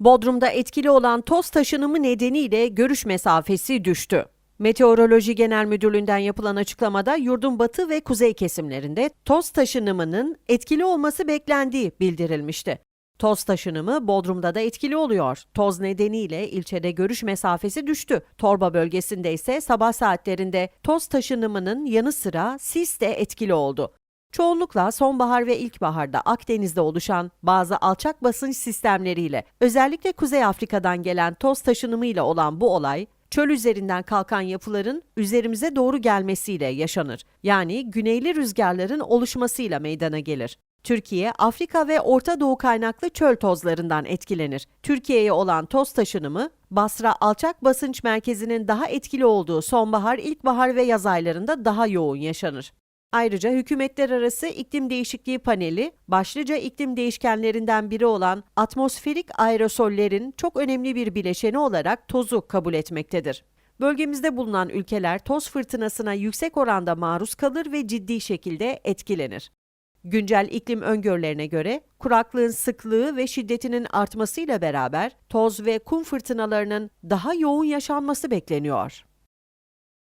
Bodrum'da etkili olan toz taşınımı nedeniyle görüş mesafesi düştü. Meteoroloji Genel Müdürlüğü'nden yapılan açıklamada yurdun batı ve kuzey kesimlerinde toz taşınımının etkili olması beklendiği bildirilmişti. Toz taşınımı Bodrum'da da etkili oluyor. Toz nedeniyle ilçede görüş mesafesi düştü. Torba bölgesinde ise sabah saatlerinde toz taşınımının yanı sıra sis de etkili oldu. Çoğunlukla sonbahar ve ilkbaharda Akdeniz'de oluşan bazı alçak basınç sistemleriyle özellikle Kuzey Afrika'dan gelen toz taşınımıyla olan bu olay çöl üzerinden kalkan yapıların üzerimize doğru gelmesiyle yaşanır. Yani güneyli rüzgarların oluşmasıyla meydana gelir. Türkiye, Afrika ve Orta Doğu kaynaklı çöl tozlarından etkilenir. Türkiye'ye olan toz taşınımı, Basra alçak basınç merkezinin daha etkili olduğu sonbahar, ilkbahar ve yaz aylarında daha yoğun yaşanır. Ayrıca hükümetler arası iklim değişikliği paneli, başlıca iklim değişkenlerinden biri olan atmosferik aerosollerin çok önemli bir bileşeni olarak tozu kabul etmektedir. Bölgemizde bulunan ülkeler toz fırtınasına yüksek oranda maruz kalır ve ciddi şekilde etkilenir. Güncel iklim öngörülerine göre kuraklığın sıklığı ve şiddetinin artmasıyla beraber toz ve kum fırtınalarının daha yoğun yaşanması bekleniyor.